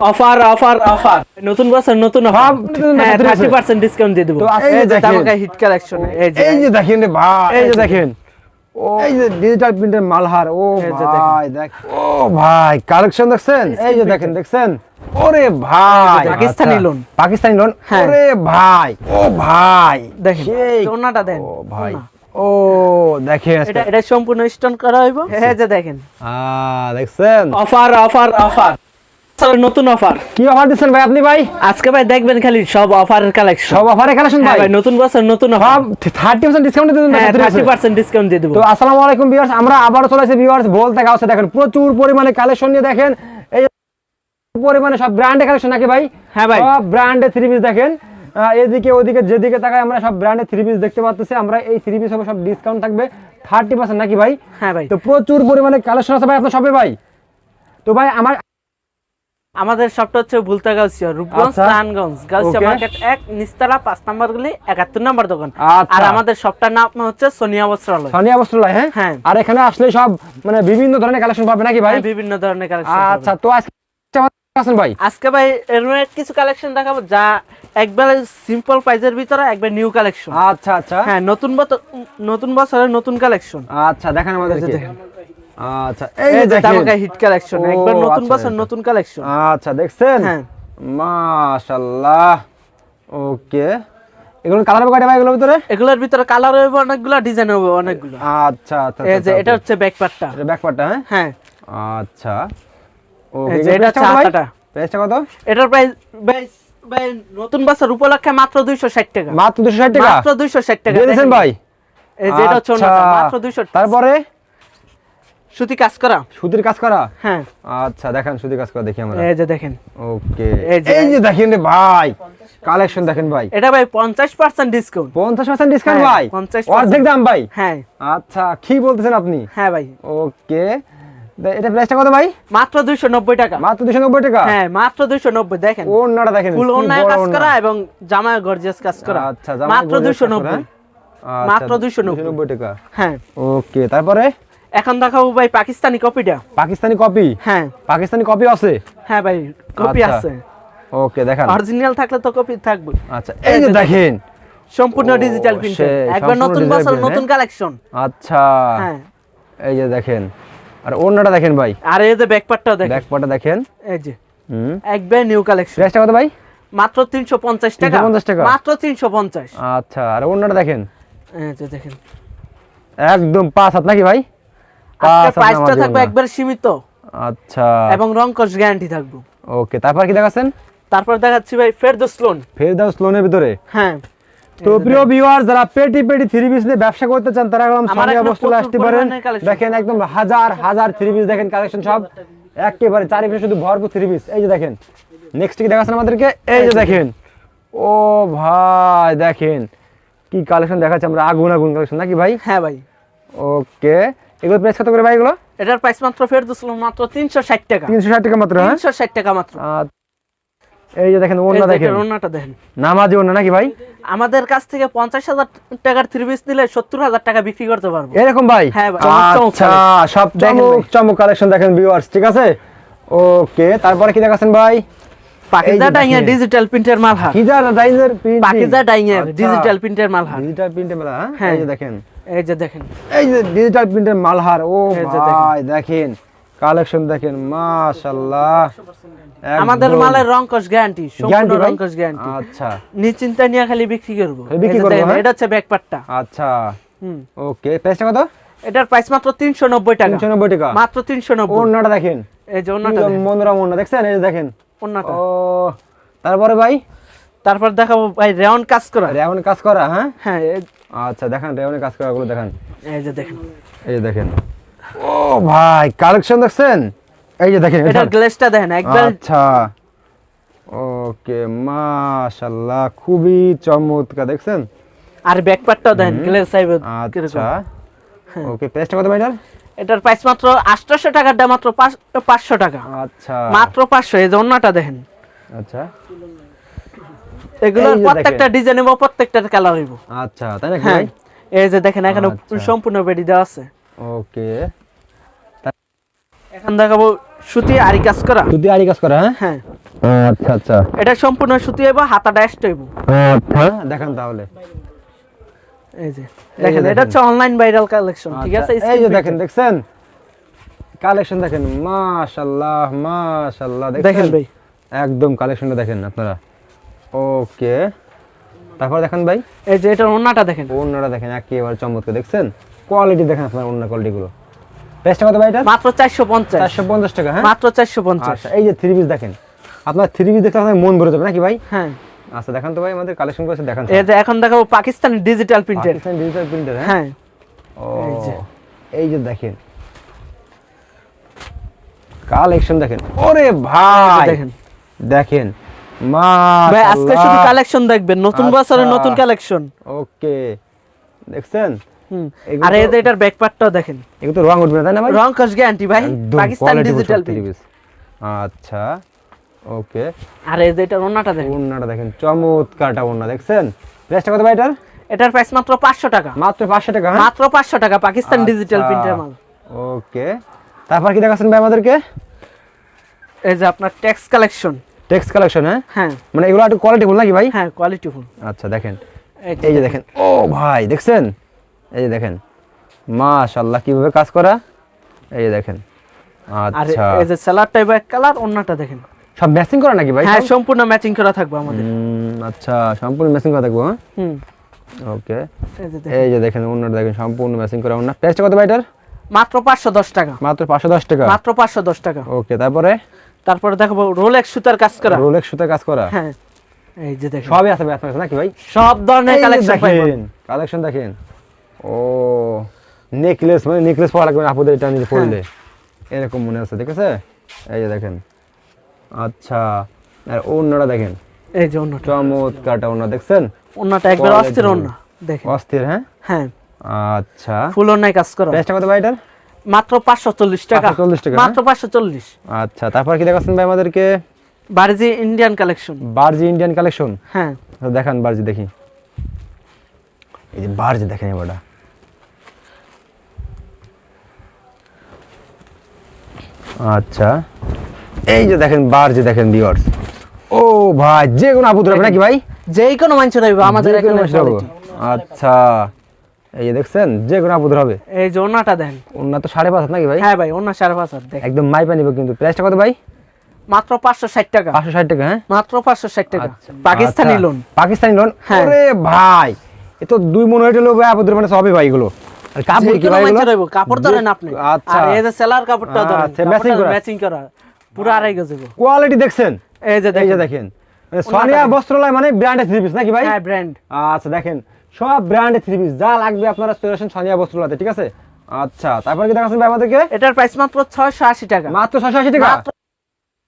Offer offer offer নতুন বছর নতুন অফার নতুন হ্যাঁ বছর থার্টি আছে। পার্সেন্ট ডিসকাউন্ট দিয়ে দেবো তো আজকে এই যে দেখেন। হিট কালেকশন এই যে এই যে দেখেন রে ভাই এই যে দেখেন এই যে ডিজিটাল প্রিন্টের মালহার ও। ভাই দেখ ও ভাই কালেকশন দেখছেন এই যে দেখেন দেখছেন ওরে ভাই পাকিস্তানি আচ্ছা, লোন। পাকিস্তানি লোন হ্যাঁ। ওরে ভাই ও ভাই দেখেন সেই ওনাটা দেন ও ভাই ও দেখেন এটা এটা সম্পূর্ণ স্টোন করা হইব হ্যাঁ যে দেখেন আ দেখছেন অফার অফার অফার নতুন অফার কি অফার দিচ্ছেন ভাই আপনি ভাই? আজকে ভাই দেখবেন খালি সব অফারের কালেকশন সব অফারে কালেকশন হ্যাঁ ভাই? ভাই নতুন বছর নতুন অফার সব থার্টি পার্সেন্ট ডিসকাউন্ট দিবেন হ্যাঁ ভাই থার্টি ডিসকাউন্ট দিয়ে দেবো। তো আসসালামু আলাইকুম ভিউয়ার্স আমরা আবারও চলে এসেছি ভিউয়ার্স বলতে গাছে দেখেন প্রচুর পরিমাণে কালেকশন নিয়ে দেখেন। এই পরিমাণে সব ব্র্যান্ডের কালেকশন নাকি ভাই? হ্যাঁ ভাই। সব ব্র্যান্ডের থ্রি পিস দেখেন। এদিকে ওদিকে যেদিকে তাকায় আমরা সব ব্র্যান্ডের থ্রি পিস দেখতে পাচ্ছি আমরা এই থ্রি পিস হবে সব ডিসকাউন্ট থাকবে থার্টি পার্সেন্ট নাকি ভাই? হ্যাঁ ভাই। তো প্রচুর পরিমাণে কালেকশন আছে ভাই আপনার সবে ভাই? তো ভাই আমার আমাদের সবটা হচ্ছে ভুলতা গাউসিয়া রূপগঞ্জ আচ্ছা। নারায়ণগঞ্জ। গাউসিয়া মার্কেট এক নিস্তালা পাঁচ নাম্বার গুলি একাত্তর নাম্বার দোকান। আচ্ছা। আর আমাদের সবটার নাম হচ্ছে সোনিয়া বস্ত্রালয়। সানিয়া বস্ত্রালয় হ্যাঁ? হ্যাঁ। আর এখানে আসলে সব মানে বিভিন্ন ধরনের কালেকশন পাবে নাকি ভাই? হ্যাঁ, বিভিন্ন ধরনের কালেকশন আচ্ছা তো আজকে ভাই? আজকে ভাই কিছু কালেকশন দেখাবো যা একবারে সিম্পল প্রাইজের ভিতরে একবার নিউ কালেকশন আচ্ছা আচ্ছা। হ্যাঁ নতুন বছর নতুন বছরের নতুন কালেকশন আচ্ছা দেখেন আমাদেরকে দেখেন। আচ্ছা এই যে দেখেন। ধামাকা হিট কালেকশন ও, একবার নতুন আচ্ছা, বছর আচ্ছা। নতুন কালেকশন আচ্ছা দেখছেন? হ্যাঁ। মাশাআল্লাহ। ওকে। এগুলো কালার হবে কয়টা ভাই এগুলোর ভিতরে? এগুলোর ভিতরে কালার হবে অনেকগুলো ডিজাইন হবে অনেকগুলো। আচ্ছা আচ্ছা এই যে এটা হচ্ছে ব্যাকপার্টটা এটা ব্যাক পার্টটা হ্যাঁ? হ্যাঁ। আচ্ছা। ওকে এটা হচ্ছে হাতাটা। প্রাইসটা কত? এটার প্রাইস ভাই নতুন বছর উপলক্ষে মাত্র 260 টাকা। মাত্র 260 টাকা? মাত্র 260 টাকা দিয়েছেন ভাই? এই যে এটা হচ্ছে। মাত্র 200 তারপরে? সুতি কাজ করা? সুতির কাজ করা? হ্যাঁ। আচ্ছা দেখেন সুতির কাজ করা দেখি আমরা। এই যে দেখেন। ওকে। এই যে- দেখেন রে ভাই কালেকশন দেখেন ভাই। এটা ভাই 50% ডিসকাউন্ট। পঞ্চাশ পার্সেন্ট ডিসকাউন্ট হ্যাঁ, ভাই? 50% অর্ধেক দাম ভাই? হ্যাঁ। আচ্ছা কি বলতেছেন আপনি? হ্যাঁ ভাই। ওকে। এটা প্রাইসটা কত ভাই? মাত্র 290 টাকা। মাত্র দুশো নব্বই টাকা? হ্যাঁ মাত্র 290 দেখেন। ওড়নাটা দেখেন। ফুল কি ওন্নায় কাজ করা এবং জামায় গর্জিয়াস কাজ করা। আচ্ছা জামা মাত্র গর্জিয়াস কাজ 290 হ্যাঁ? আচ্ছা, মাত্র 290 290 টাকা। হ্যাঁ। ওকে তারপরে? এখন দেখাবো ভাই পাকিস্তানি কপিটা পাকিস্তানি কপি হ্যাঁ। পাকিস্তানি কপি আছে? হ্যাঁ ভাই কপি আচ্ছা। আছে। ওকে দেখেন। অরিজিনাল থাকলে তো কপি থাকবে। আচ্ছা এই যে দেখেন সম্পূর্ণ ডিজিটাল প্রিন্ট একবার নতুন বছর নতুন হ্যাঁ? কালেকশন আচ্ছা। হ্যাঁ। এই যে দেখেন আর ওড়নাটা দেখেন ভাই। আর এই যে ব্যাকপার্টটাও দেখেন। ব্যাক পার্টটা দেখেন। এই যে। হুম। একবার নিউ কালেকশন প্রাইসটা কত ভাই? মাত্র 350 টাকা। 350 টাকা? মাত্র 350 আচ্ছা আর ওড়নাটা দেখেন। এই যে দেখেন। একদম পাঁচ হাত নাকি ভাই? প্রাইসটা থাকবে একবার সীমিত। আচ্ছা। এবং রং কস গ্যারান্টি থাকবে। ওকে তারপর কি দেখাচ্ছেন? তারপর দেখাচ্ছি ভাই ফেরদৌস লোন ফেরদাউস লোনের ভিতরে? হ্যাঁ। তো প্রিয় ভিউয়ার যারা পেটি পেটি থ্রি পিস নিয়ে ব্যবসা করতে চান তারা একদম বস্তুলে প্রচুর আসতে পারেন। দেখেন একদম হাজার হাজার থ্রি পিস দেখেন কালেকশন সব। একেবারে চারিপাশে শুধু ভরপুর থ্রি পিস এই যে দেখেন। নেক্সট কি দেখাচ্ছেন আমাদেরকে? এই যে দেখেন। ও ভাই দেখেন। কি কালেকশন দেখাচ্ছে আমরা? আগুন আগুন কালেকশন নাকি ভাই? হ্যাঁ ভাই। ওকে। এগুলো প্রাইস কত করে ভাই এগুলো? এটার প্রাইস মাত্র লোন মাত্র 360 টাকা। তিনশো ষাট টাকা মাত্র হ্যাঁ? 360 টাকা মাত্র। এই যে দেখেন যে দেখেন। ওড়নাটা দেখেন। নামাজি ওড়না নাকি ভাই? আমাদের কাছ থেকে পঞ্চাশ হাজার টাকার থ্রি পিস নিলে সত্তর হাজার টাকা বিক্রি করতে পারব। এরকম ভাই? হ্যাঁ আচ্ছা সব দেখেন চমক। চমক কালেকশন দেখেন ভিউয়ার্স ঠিক আছে? ওকে তারপরে কি দেখাচ্ছেন ভাই? পাকিজা এই যে ডিজিটাল প্রিন্টের মাল হার কি যা ডাইজার প্রিন্ট পাকিজা ডিজিটাল প্রিন্টের মাল ডিজিটাল প্রিন্টের মেলা হ্যাঁ। এই যে দেখেন। এই যে দেখেন। এই যে ডিজিটাল প্রিন্টের মালহার ও। ভাই দেখেন। কালেকশন দেখেন মাশাআল্লাহ। আমাদের মালের রং কস গ্যারান্টি সম্পূর্ণ রং কস গ্যারান্টি আচ্ছা। নিশ্চিন্তা নিয়ে খালি বিক্রি করব। বিক্রি করব, হ্যাঁ? এটা হচ্ছে ব্যাকপার্টটা আচ্ছা। হুম। ওকে প্রাইসটা কত? এটার প্রাইস মাত্র তিনশো নব্বই টাকা। 390 টাকা। মাত্র তিনশো নব্বই। ওড়নাটা দেখেন। এই যে দেখেন, মনোরম ওড়না দেখছেন? এই যে দেখেন। ও তারপরে ভাই? তারপর দেখাবো ভাই রেওন কাজ করা। রেওয়ান কাজ করা হ্যাঁ? হ্যাঁ আচ্ছা দেখেন রেওয়ানের কাজ করা গুলো দেখেন। এই যে দেখেন। এই যে দেখেন। ও ভাই কালেকশন দেখছেন? এই যে দেখেন এটা। গ্লেসটা দেখেন একবার আচ্ছা। ওকে মাশাআল্লাহ খুবই চমৎকার দেখছেন? আর ব্যাকপার্টটাও দেখেন গ্লেস সাইব আচ্ছা। হ্যাঁ। ওকে প্রাইসটা কত ভাই এটার? প্রাইস মাত্র আটশো টাকারটা মাত্র পাঁচশো টাকা। আচ্ছা। মাত্র পাঁচশো এই যে অন্যটা দেখেন। আচ্ছা। যে প্রত্যেকটা। ডিজাইন এবং প্রত্যেকটার কালার হইব। আচ্ছা তাই নাকি হ্যাঁ। ভাই? এই যে দেখেন এখানে আচ্ছা। সম্পূর্ণ বেডি দেওয়া আছে। ওকে। এখন দেখাবো সুতি আরি কাজ করা। যদি আড়ি কাজ করা হ্যাঁ? হ্যাঁ। আচ্ছা আচ্ছা। এটা সম্পূর্ণ সুতি হইব হাতা ডাস্ট হইব। আচ্ছা দেখান তাহলে। এই যে দেখেন এটা হচ্ছে অনলাইন ভাইরাল কালেকশন ঠিক আছে? আচ্ছা, এই যে দেখেন দেখছেন? কালেকশন দেখেন মাশাআল্লাহ মাশাআল্লাহ দেখেন ভাই। একদম কালেকশনটা দেখেন আপনারা। ওকে তারপর দেখেন ভাই। এই যে এটার ওন্নাটা দেখেন। দেখেন একেবারে চমৎকার দেখছেন? কোয়ালিটি দেখেন আপনার কোয়ালিটি গুলো। প্রাইসটা কত ভাই এটা? মাত্র চারশো পঞ্চাশ। চারশো পঞ্চাশ টাকা হ্যাঁ? মাত্র আচ্ছা এই যে থ্রি পিস দেখেন। আপনার থ্রি পিস দেখতে আপনার মন ভরে যাবে নাকি ভাই? হ্যাঁ। আচ্ছা দেখান তো ভাই আমাদের কালেকশন করেছে দেখান এই যে এখন দেখাবো পাকিস্তানি ডিজিটাল প্রিন্টের পাকিস্তান ডিজিটাল প্রিন্টার হ্যাঁ? হ্যাঁ। ও এই যে। দেখেন। কালেকশন দেখেন। ওরে ভাই! দেখেন। দেখেন। ভাই আজকে শুধু কালেকশন দেখবেন নতুন আচ্ছা। বছরের নতুন কালেকশন ওকে। দেখছেন? হুম। আর এই যে এটার ব্যাকপার্টটাও দেখেন। এগুলো তো রং উঠবে না তাই না ভাই? রং কস গ্যারান্টি ভাই। পাকিস্তান ডিজিটাল আচ্ছা। ওকে। আর এই যে এটার ওন্নাটা দেখেন। ওন্নাটা দেখেন চমৎকারটা ওন্না দেখছেন? প্রাইসটা কত ভাই এটার? এটার প্রাইস মাত্র পাঁচশো টাকা। মাত্র পাঁচশো টাকা হ্যাঁ? মাত্র পাঁচশো টাকা পাকিস্তান ডিজিটাল আচ্ছা। প্রিন্টের মাল। ওকে। তারপর কি দেখাচ্ছেন ভাই আমাদেরকে? এই যে আপনার ট্যাক্স কালেকশন টেক্সট কালেকশন হ্যাঁ? হ্যাঁ। মানে এগুলো একটু কোয়ালিটিফুল নাকি ভাই? হ্যাঁ কোয়ালিটিফুল আচ্ছা দেখেন। এই যে দেখেন। ও ভাই দেখছেন? এই যে দেখেন মাশাআল্লাহ কীভাবে কাজ করা? এই যে দেখেন আচ্ছা। এই যে টাইপ এক কালার ওন্নাটা দেখেন। সব ম্যাচিং করা নাকি ভাই? হ্যাঁ সম্পূর্ণ ম্যাচিং করা থাকবে আমাদের। আচ্ছা সম্পূর্ণ ম্যাচিং করা থাকব হ্যাঁ? হুম। ওকে। এই যে দেখেন। অন্যটা দেখেন সম্পূর্ণ ম্যাচিং করা অন্য। প্রাইসটা কত ভাই এটার? মাত্র পাঁচশো দশ টাকা। মাত্র পাঁচশো দশ টাকা? মাত্র পাঁচশো দশ টাকা। ওকে তারপরে? তারপরে দেখাবো রোলেক্স সুতার কাজ করা। রোলেক্স সুতা কাজ করা? হ্যাঁ। এই যে দেখেন। সবই আছে আপনার কাছে নাকি ভাই? সব ধরনের কালেকশন দেখেন কালেকশন দেখেন। ও নেকলেস মানে নেকলেস পরা লাগবে না আপুদের এটা নিয়ে পড়লে এরকম মনে আছে ঠিক আছে? এই যে দেখেন। আচ্ছা আর অন্যটা দেখেন। এই যে অন্যটা চমৎকারটা অন্য দেখছেন? অন্যটা একবার অস্থির অন্য দেখেন। অস্থির হ্যাঁ? হ্যাঁ। আচ্ছা। ফুল অন্যায় কাজ করা। প্রাইসটা কত ভাই এটার? মাত্র পাঁচশো চল্লিশ টাকা। 540 টাকা, মাত্র পাঁচশো চল্লিশ। আচ্ছা তারপর কি দেখাচ্ছেন ভাই আমাদেরকে? বার্জি ইন্ডিয়ান কালেকশন। বার্জি ইন্ডিয়ান কালেকশন? হ্যাঁ। দেখান বার্জি দেখি। এই যে বার্জি দেখেন এবারটা। আচ্ছা। এই যে দেখেন বার্জি দেখেন ভিউয়ার্স ও ভাই যে কোনো আপু ধরবে নাকি ভাই? যেই কোনো মানুষ রইব আমাদের এখানে আচ্ছা এই যে দেখছেন যে কোনো আপু ধরবে এই যে ওনাটা দেন। ওনার তো সাড়ে পাঁচ হাত নাকি ভাই? হ্যাঁ ভাই ওনার সাড়ে পাঁচ হাত দেখেন। একদম মাইপা নিবে কিন্তু। প্রাইসটা কত ভাই? মাত্র পাঁচশো ষাট টাকা। পাঁচশো ষাট টাকা হ্যাঁ? মাত্র পাঁচশো ষাট টাকা। আচ্ছা। পাকিস্তানি আচ্ছা। লোন পাকিস্তানি লোন হ্যাঁ। ওরে ভাই এ তো দুই মনে হইল ভাই আপুদের মানে সবই ভাই এগুলো। আর কাপড় কি ভাই কাপড় ধরেন আপনি। আচ্ছা। আর এই যে সেলার কাপড়টা ধরেন আচ্ছা, করা। ম্যাচিং করা। পুরো আড়াই গেছে গো। কোয়ালিটি দেখছেন? এই যে এই যে দেখেন। সোনিয়া বস্ত্রালয় মানে ব্র্যান্ডের থ্রি পিস নাকি ভাই? হ্যাঁ ব্র্যান্ড আচ্ছা দেখেন। সব থ্রি পিস যা লাগবে আপনারা চলে আসেন সোনিয়া বস্ত্রালয়তে ঠিক আছে? আচ্ছা তারপর কি দেখাচ্ছেন ভাই আমাদেরকে? এটার প্রাইস মাত্র ছয়শো আশি টাকা। মাত্র ছশো আশি টাকা?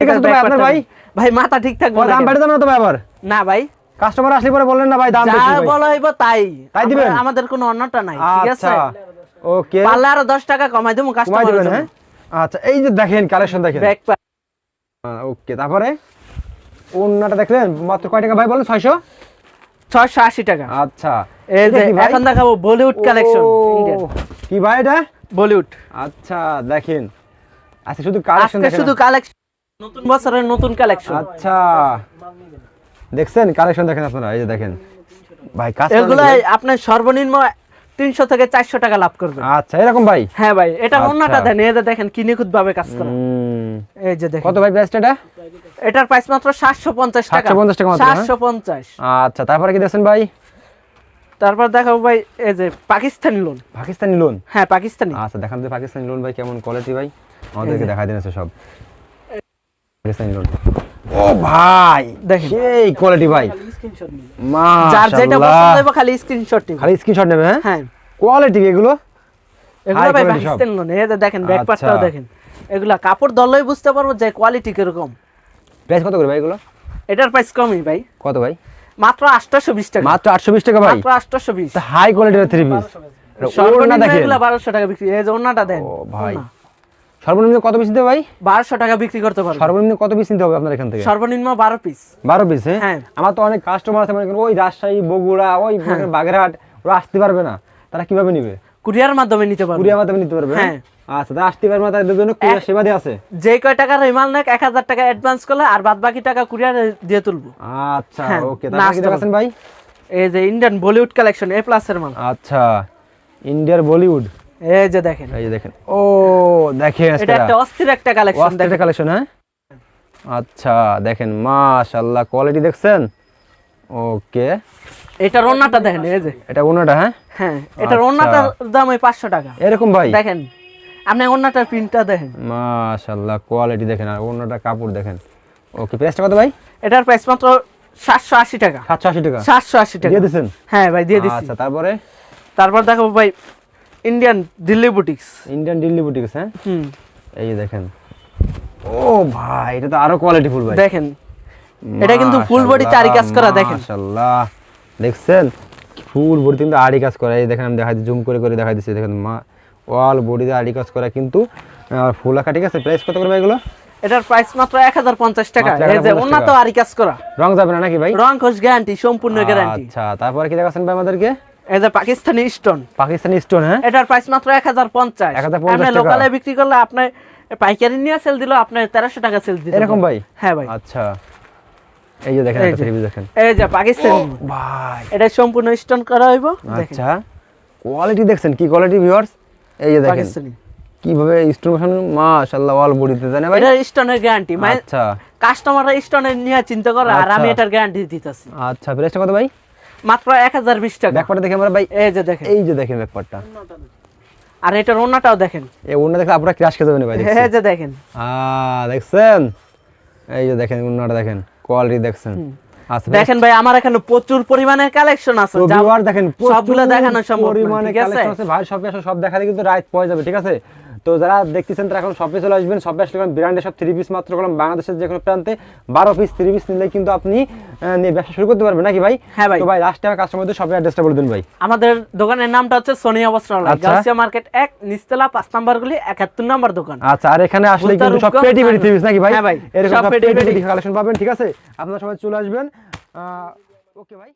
ঠিক আছে ভাই আপনার ভাই? ভাই মাথা ঠিক থাকবে দাম না বেড়ে যাবে না তো ভাই আবার? না ভাই। কাস্টমার আসলে পরে বললেন না ভাই দাম বেশি ভাই। বলা হইব তাই। তাই দিবেন? আমাদের কোনো অন্যটা নাই ঠিক আছে? আচ্ছা ওকে পারলে আরও দশ টাকা কমাই দেবো কমাই কাস্টমার দিবেন হ্যাঁ? আচ্ছা এই যে দেখেন কালেকশন দেখেন। ওকে তারপরে? অন্যটা দেখলেন? মাত্র কয় টাকা ভাই বলেন? ছয়শো? ছয়শো আশি টাকা। আচ্ছা। এই যে কি ভাই? এখন দেখাবো বলিউড কালেকশন কি ভাই এটা? বলিউড আচ্ছা দেখেন। আচ্ছা শুধু কালেকশন শুধু কালেকশন নতুন বছরের নতুন কালেকশন আচ্ছা। দেখছেন? কালেকশন দেখেন আপনারা এই যে দেখেন। ভাই কাজ এগুলো আপনার সর্বনিম্ন তিনশো থেকে চারশো টাকা লাভ করবেন আচ্ছা এরকম ভাই? হ্যাঁ ভাই এটা আচ্ছা। অন্যটা দেন এই যে দেখেন কি নিখুঁত ভাবে কাজ করা। এই যে দেখেন। কত ভাই প্রাইসটা এটা? এটার প্রাইস মাত্র সাতশো পঞ্চাশ টাকা। 750 টাকা হ্যাঁ? সাতশো পঞ্চাশ। আচ্ছা তারপরে কি দেখছেন ভাই? তারপর দেখাবো ভাই এই যে পাকিস্তানি লোন পাকিস্তানি লোন হ্যাঁ পাকিস্তানি। আচ্ছা দেখান তো পাকিস্তানি লোন ভাই কেমন কোয়ালিটি ভাই? আমাদেরকে দেখা দিন সব। পাকিস্তানি লোন ও ভাই দেখেন। সেই কোয়ালিটি ভাই। যার যেটা পছন্দ হবে খালি স্ক্রিনশট নিবে। খালি স্ক্রিনশট নেবে হ্যাঁ? হ্যাঁ। কোয়ালিটি এগুলো? এগুলো ভাই। পাকিস্তানি লোন এই যে দেখেন ব্যাক পার্টটাও আচ্ছা। দেখেন। এগুলা কাপড় দলই বুঝতে পারব যে কোয়ালিটি কীরকম। প্রাইস কত করে ভাই এগুলো? এটার প্রাইস কমই ভাই। কত ভাই? মাত্র আটশোশো বিশ টাকা। মাত্র আটশো বিশ টাকা ভাই? মাত্র আটশোশো বিশ। হাই কোয়ালিটির থ্রি পিস সর্বনিম্ন দেখেন। এগুলা বারোশো টাকা বিক্রি। এই যে ওনাটা দেন। ও ভাই। সর্বনিম্ন কত পিস হবে ভাই? বারোশো টাকা বিক্রি করতে পারবেন সর্বনিম্ন কত পিস নিতে হবে আপনার এখান থেকে? সর্বনিম্ন বারো পিস বারো পিস হ্যাঁ। আমার তো অনেক কাস্টমার আছে মনে ওই রাজশাহী বগুড়া ওই বাগেরহাট ওরা আসতে পারবে না। তারা কীভাবে নিবে? কুরিয়ার মাধ্যমে নিতে পারবেন কুরিয়ার মাধ্যমে নিতে পারবে হ্যাঁ। আচ্ছা তা আসতে পারবে না তাদের জন্য কুরিয়ার সেবা দিয়ে আছে। যে কয় টাকার এই মাল নেক এক হাজার টাকা অ্যাডভান্স করলে আর বাদ বাকি টাকা কুরিয়ার দিয়ে তুলবো। আচ্ছা হ্যাঁ, ওকে না কি আসতে ভাই? এই যে ইন্ডিয়ান বলিউড কালেকশন এ প্লাসের মাল। আচ্ছা ইন্ডিয়ার বলিউড এই যে দেখেন। এই যে দেখেন। ও দেখেন এটা একটা অস্থির একটা কালেকশন দেখেন। কালেকশন হ্যাঁ? আচ্ছা দেখেন মাশাআল্লাহ কোয়ালিটি দেখছেন? ওকে। ওন্নাটা দেখেন এই যে। এটা ওনাটা হ্যাঁ? হ্যাঁ এটার আচ্ছা। দাম ওই পাঁচশো টাকা। এরকম ভাই? দেখেন আপনি ওন্নাটার প্রিন্টটা দেখেন। মাশাআল্লাহ কোয়ালিটি দেখেন আর ওনাটা কাপড় দেখেন। ওকে প্রাইসটা কত ভাই? এটার প্রাইস মাত্র সাতশো আশি টাকা। সাতশো আশি টাকা। সাতশো আশি টাকা। দিয়ে দিচ্ছেন হ্যাঁ ভাই দিয়ে দিচ্ছি আচ্ছা তারপরে? তারপর দেখো ভাই Indian Delhi boutiques Indian Delhi boutiques হ্যাঁ হুম। এই যে দেখেন। ও ভাই এটা তো আরও কোয়ালিটি ফুল ভাই। দেখেন এটা কিন্তু body তে আরি কাজ করা, দেখেন। মাশাআল্লাহ। দেখছেন? ফুল বডি কিন্তু আড়ি কাজ করা। এই দেখেন আমি দেখাই জুম করে করে দেখাই দিচ্ছি দেখেন মা অল বডিতে আড়ি কাজ করা। কিন্তু আহ, ফুল আঁকা ঠিক আছে? প্রাইস কত করবে এগুলো? এটার প্রাইস মাত্র এক হাজার পঞ্চাশ টাকা। মাত্র এই যে 1050 ওন্না তো আরি কাজ করা। রং যাবে না নাকি ভাই? রং খোঁজ গ্যারান্টি সম্পূর্ণ গ্যারান্টি আচ্ছা তারপরে কি দেখাচ্ছেন ভাই আমাদেরকে? পাকিস্তানি স্টোন পাকিস্তানি স্টোন হ্যাঁ? এটার প্রাইস মাত্র এক হাজার পঞ্চাশ। 1050 আপনি টাকা। লোকালে বিক্রি করলে পাইকারি নিয়ে সেল দিল টাকা সেল দিতে এরকম ভাই? হ্যাঁ ভাই। আচ্ছা। এই যে দেখেন এই একটা যে। রিভিউ দেখেন। এই যে পাকিস্তানি। ভাই। এটা সম্পূর্ণ স্টোন করা হইব আচ্ছা। কোয়ালিটি দেখছেন? কি কোয়ালিটি ভিউয়ার্স এই যে দেখেন। পাকিস্তানি। কীভাবে জানে ভাই? এটা স্টোনের গ্যারান্টি আচ্ছা। কাস্টমাররা স্টোনের নিয়ে চিন্তা করে আর আমি আচ্ছা। এটার গ্যারান্টি দিতেছি। আচ্ছা প্রাইসটা কত ভাই? মাত্র এক হাজার বিশ টাকা। ব্যাকপার্টটা দেখে আমরা ভাই। এই যে দেখেন। এই যে দেখেন ব্যাকপার্টটা আর এটার ওন্নাটাও দেখেন। এই ওন্না দেখে আপনারা ক্রাশ খেতে যাবেন ভাই? এই যে দেখেন। আ দেখছেন? এই যে দেখেন ওন্নাটা দেখেন কোয়ালিটি দেখছেন। আচ্ছা দেখেন ভাই আমার এখানে প্রচুর পরিমাণের কালেকশন আছে। দেখেন সবগুলো দেখানো সম্ভব পরিমাণে কালেকশন আছে? ভাই আসলে সব দেখাতে কিন্তু রাইট পাওয়া যাবে ঠিক আছে? তো যারা দেখতেছেন তারা এখন শপে চলে আসবেন। শপে আসলে ব্র্যান্ডের সব থ্রি পিস মাত্র করলাম বাংলাদেশের যে কোনো প্রান্তে বারো পিস থ্রি পিস নিলে কিন্তু আপনি ব্যবসা শুরু করতে পারবেন। নাকি ভাই? হ্যাঁ ভাই। তো ভাই লাস্ট টাইম কাস্টমারদের শপের অ্যাড্রেসটা বলে দিন ভাই। আমাদের দোকানের নামটা হচ্ছে সোনিয়া বস্ত্রালয় আচ্ছা। মার্কেট এক নিস্তলা পাঁচ নাম্বার গুলি একাত্তর নাম্বার দোকান। আচ্ছা আর এখানে আসলে কিন্তু সব পেটি পেটি থ্রি পিস নাকি ভাই? হ্যাঁ ভাই, এরকম সব পেটি। পেটি কালেকশন পাবেন ঠিক আছে? আপনারা সবাই চলে আসবেন। ওকে ভাই।